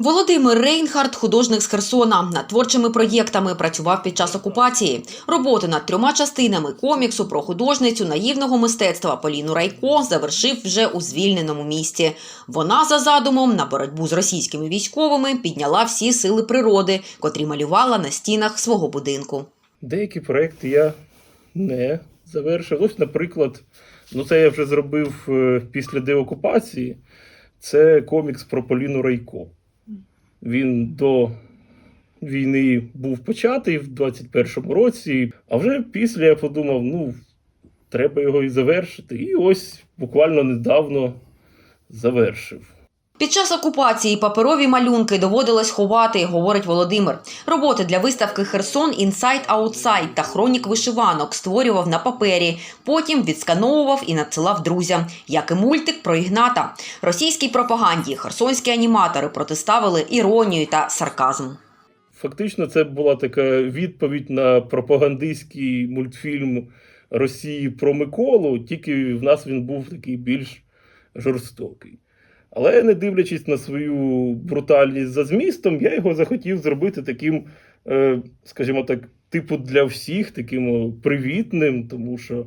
Володимир Рейнхард, художник з Херсона, над творчими проєктами працював під час окупації. Роботи над трьома частинами коміксу про художницю наївного мистецтва Поліну Райко завершив вже у звільненому місті. Вона за задумом на боротьбу з російськими військовими підняла всі сили природи, котрі малювала на стінах свого будинку. Деякі проекти я не завершив. Ось, наприклад, ну це я вже зробив е, після деокупації. Це комікс про Поліну Райко. Він до війни був початий в 21-му році, а вже після я подумав, ну, треба його і завершити. І ось буквально недавно завершив. Під час окупації паперові малюнки доводилось ховати, говорить Володимир. Роботи для виставки Херсон Інсайд Аутсайд та хронік вишиванок створював на папері. Потім відскановував і надсилав друзям, як і мультик про Ігната. Російській пропаганді херсонські аніматори протиставили іронію та сарказм. Фактично, це була така відповідь на пропагандистський мультфільм Росії про Миколу, тільки в нас він був такий більш жорстокий. Але не дивлячись на свою брутальність за змістом, я його захотів зробити таким, е, скажімо так, типу для всіх, таким привітним, тому що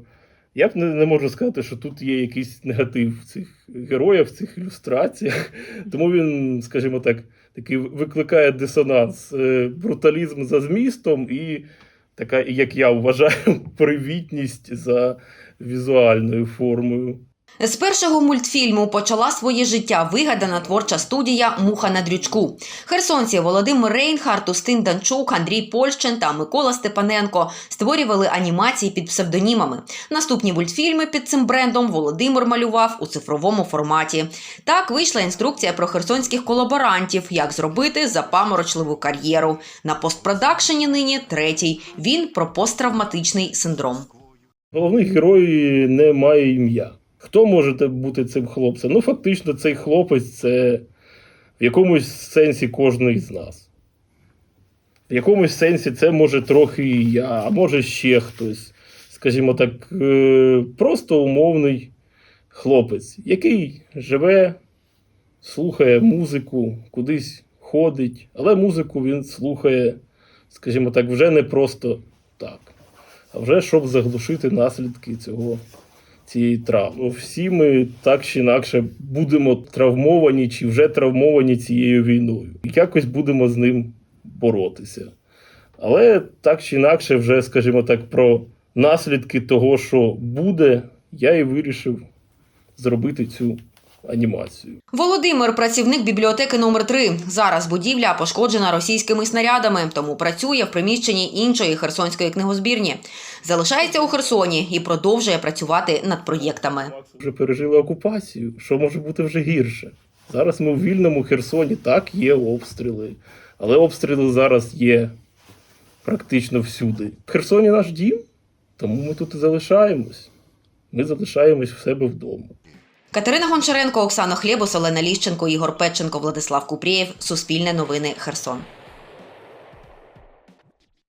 я б не, не можу сказати, що тут є якийсь негатив в цих героях, в цих ілюстраціях. Тому він, скажімо так, такий викликає дисонанс, е, бруталізм за змістом і така, як я вважаю, привітність за візуальною формою. З першого мультфільму почала своє життя вигадана творча студія Муха на дрючку. Херсонці Володимир Рейнхард, Устин Данчук, Андрій Польщин та Микола Степаненко створювали анімації під псевдонімами. Наступні мультфільми під цим брендом Володимир малював у цифровому форматі. Так вийшла інструкція про херсонських колаборантів, як зробити запаморочливу кар'єру. На постпродакшені нині третій. Він про посттравматичний синдром. Головний герой не має ім'я. Хто може бути цим хлопцем? Ну, фактично, цей хлопець це в якомусь сенсі кожний з нас. В якомусь сенсі це може трохи і я, а може ще хтось. Скажімо так, е, просто умовний хлопець, який живе, слухає музику, кудись ходить, але музику він слухає, скажімо так, вже не просто так, а вже щоб заглушити наслідки цього цієї травми. Всі ми так чи інакше будемо травмовані чи вже травмовані цією війною. І якось будемо з ним боротися. Але так чи інакше, вже, скажімо так, про наслідки того, що буде, я і вирішив зробити цю анімацію. Володимир працівник бібліотеки номер 3 Зараз будівля пошкоджена російськими снарядами, тому працює в приміщенні іншої херсонської книгозбірні. Залишається у Херсоні і продовжує працювати над проєктами. Вже пережили окупацію. Що може бути вже гірше? Зараз ми у вільному Херсоні, так, є обстріли, але обстріли зараз є практично всюди. В Херсоні наш дім, тому ми тут і залишаємось. Ми залишаємось в себе вдома. Катерина Гончаренко, Оксана Хлєбус, Олена Ліщенко, Ігор Петченко, Владислав Купрієв. Суспільне новини Херсон.